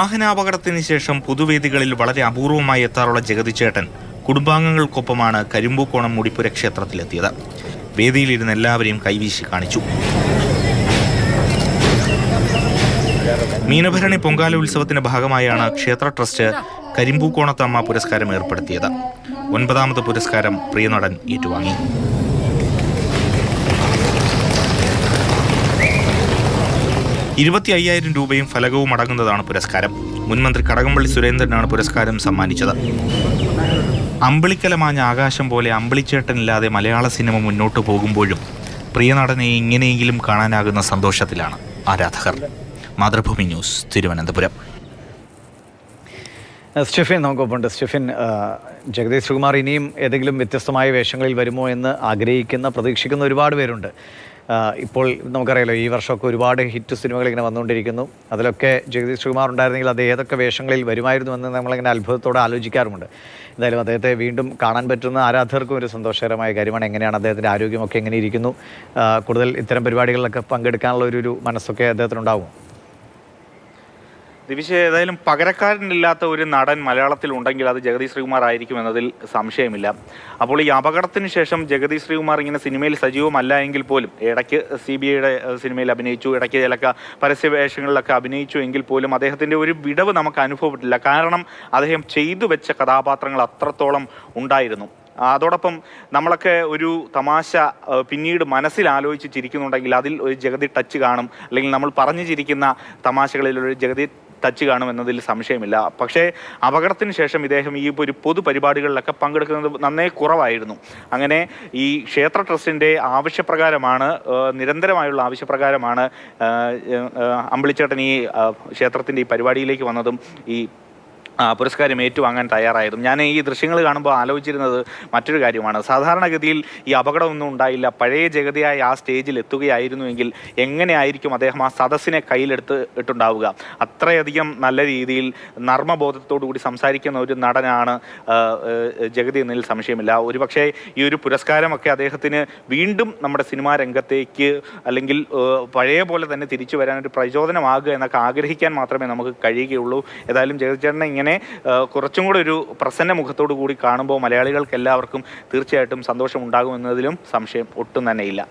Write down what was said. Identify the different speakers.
Speaker 1: വാഹനാപകടത്തിന് ശേഷം പൊതുവേദികളിൽ വളരെ അപൂർവമായി എത്താറുള്ള ജഗതിച്ചേട്ടൻ കുടുംബാംഗങ്ങൾക്കൊപ്പമാണ് കരിമ്പൂക്കോണം മുടിപ്പുര ക്ഷേത്രത്തിലെത്തിയത്. വേദിയിലിരുന്ന് എല്ലാവരെയും കൈവീശി കാണിച്ചു. മീനഭരണി പൊങ്കാല ഉത്സവത്തിന്റെ ഭാഗമായാണ് ക്ഷേത്ര ട്രസ്റ്റ് കരിമ്പൂക്കോണത്തമ്മ പുരസ്കാരം ഏർപ്പെടുത്തിയത്. ഒൻപതാമത് പുരസ്കാരം പ്രിയനടൻ ഏറ്റുവാങ്ങി. ഇരുപത്തി അയ്യായിരം രൂപയും ഫലകവും അടങ്ങുന്നതാണ് പുരസ്കാരം. മുൻമന്ത്രി കടകംപള്ളി സുരേന്ദ്രനാണ് പുരസ്കാരം സമ്മാനിച്ചത്. അമ്പിളിക്കലമാഞ്ഞ ആകാശം പോലെ അമ്പിളിച്ചേട്ടനില്ലാതെ മലയാള സിനിമ മുന്നോട്ട് പോകുമ്പോഴും പ്രിയ നടനെ ഇങ്ങനെയെങ്കിലും കാണാനാകുന്ന സന്തോഷത്തിലാണ് ആരാധകർ. മാതൃഭൂമി ന്യൂസ് തിരുവനന്തപുരം.
Speaker 2: സ്റ്റെഫിൻ നമുക്കൊപ്പമുണ്ട്. സ്റ്റെഫിൻ ജഗദീഷ് ശ്രീകുമാർ ഇനിയും ഏതെങ്കിലും വ്യത്യസ്തമായ വേഷങ്ങളിൽ വരുമോ എന്ന് ആഗ്രഹിക്കുന്ന പ്രതീക്ഷിക്കുന്ന ഒരുപാട് പേരുണ്ട്. ഇപ്പോൾ നമുക്കറിയാലോ ഈ വർഷമൊക്കെ ഒരുപാട് ഹിറ്റ് സിനിമകൾ ഇങ്ങനെ വന്നുകൊണ്ടിരിക്കുന്നു. അതിലൊക്കെ ജഗദീഷ് കുമാർ ഉണ്ടായിരുന്നെങ്കിൽ അത് ഏതൊക്കെ വേഷങ്ങളിൽ വരുമായിരുന്നു എന്ന് നമ്മളിങ്ങനെ അത്ഭുതത്തോടെ ആലോചിക്കാറുമുണ്ട്. എന്തായാലും അദ്ദേഹത്തെ വീണ്ടും കാണാൻ പറ്റുന്ന ആരാധകർക്കും ഒരു സന്തോഷകരമായ കാര്യമാണ് എങ്ങനെയാണ് അദ്ദേഹത്തിന്റെ ആരോഗ്യമൊക്കെ എങ്ങനെ ഇരിക്കുന്നു. കൂടുതൽ ഇത്തരം പരിപാടികളിലൊക്കെ പങ്കെടുക്കാനുള്ള ഒരു മനസ്സൊക്കെ അദ്ദേഹത്തിനുണ്ടാവും.
Speaker 1: ദിവിശ ഏതായാലും പകരക്കാരനില്ലാത്ത ഒരു നടൻ മലയാളത്തിൽ ഉണ്ടെങ്കിൽ അത് ജഗതി ശ്രീകുമാർ ആയിരിക്കും എന്നതിൽ സംശയമില്ല. അപ്പോൾ ഈ അപകടത്തിന് ശേഷം ജഗതി ശ്രീകുമാർ ഇങ്ങനെ സിനിമയിൽ സജീവമല്ല എങ്കിൽ പോലും ഇടയ്ക്ക് സി ബി ഐയുടെ സിനിമയിൽ അഭിനയിച്ചു ഇടയ്ക്ക് ചിലക്ക പരസ്യ വേഷങ്ങളിലൊക്കെ അഭിനയിച്ചു എങ്കിൽ പോലും അദ്ദേഹത്തിന്റെ ഒരു വിടവ് നമുക്ക് അനുഭവപ്പെട്ടില്ല. കാരണം അദ്ദേഹം ചെയ്തു വെച്ച കഥാപാത്രങ്ങൾ അത്രത്തോളം ഉണ്ടായിരുന്നു. അതോടൊപ്പം നമ്മളൊക്കെ ഒരു തമാശ പിന്നീട് മനസ്സിൽ ആലോചിച്ച് ചിരിക്കുന്നുണ്ടെങ്കിൽ അതിൽ ഒരു ജഗതി ടച്ച് കാണും. അല്ലെങ്കിൽ നമ്മൾ പറഞ്ഞു ചിരിക്കുന്ന തമാശകളിൽ ഒരു ജഗതി ടച്ച് കാണുമെന്നതിൽ സംശയമില്ല. പക്ഷേ അപകടത്തിന് ശേഷം ഇദ്ദേഹം ഈ ഒരു പൊതുപരിപാടികളിലൊക്കെ പങ്കെടുക്കുന്നത് നന്നേ കുറവായിരുന്നു. അങ്ങനെ ഈ ക്ഷേത്ര ട്രസ്റ്റിന്റെ ആവശ്യപ്രകാരമാണ് നിരന്തരമായുള്ള ആവശ്യപ്രകാരമാണ് അമ്പിളിച്ചേട്ടൻ ഈ ക്ഷേത്രത്തിന്റെ ഈ പരിപാടിയിലേക്ക് വന്നതും ഈ പുരസ്കാരം ഏറ്റുവാങ്ങാൻ തയ്യാറായതും ഞാൻ ഈ ദൃശ്യങ്ങൾ കാണുമ്പോൾ ആലോചിച്ചിരുന്നത് മറ്റൊരു കാര്യമാണ്. സാധാരണഗതിയിൽ ഈ അപകടമൊന്നും ഉണ്ടായില്ല. പഴയ ജഗതിയായ ആ സ്റ്റേജിൽ എത്തുകയായിരുന്നുവെങ്കിൽ എങ്ങനെയായിരിക്കും അദ്ദേഹം ആ സദസ്സിനെ കയ്യിലെടുത്ത് ഇട്ടുണ്ടാവുക? അത്രയധികം നല്ല രീതിയിൽ കൂടി സംസാരിക്കുന്ന ഒരു നടനാണ് ജഗതി എന്നതിൽ സംശയമില്ല. ഒരുപക്ഷെ ഈ ഒരു പുരസ്കാരമൊക്കെ അദ്ദേഹത്തിന് വീണ്ടും നമ്മുടെ സിനിമാ രംഗത്തേക്ക് അല്ലെങ്കിൽ പഴയ പോലെ തന്നെ തിരിച്ചു വരാൻ ഒരു പ്രചോദനമാകുക എന്നൊക്കെ ആഗ്രഹിക്കാൻ മാത്രമേ നമുക്ക് കഴിയുകയുള്ളൂ. ഏതായാലും ജഗതിച്ചേട്ടനെ ഇങ്ങനെ ഏ, കുറച്ചും കൂടെ ഒരു പ്രസന്ന മുഖത്തോടു കൂടി കാണുമ്പോൾ മലയാളികൾക്ക് എല്ലാവർക്കും തീർച്ചയായിട്ടും സന്തോഷം ഉണ്ടാകുമെന്നതിലും സംശയം ഒട്ടും തന്നെയില്ല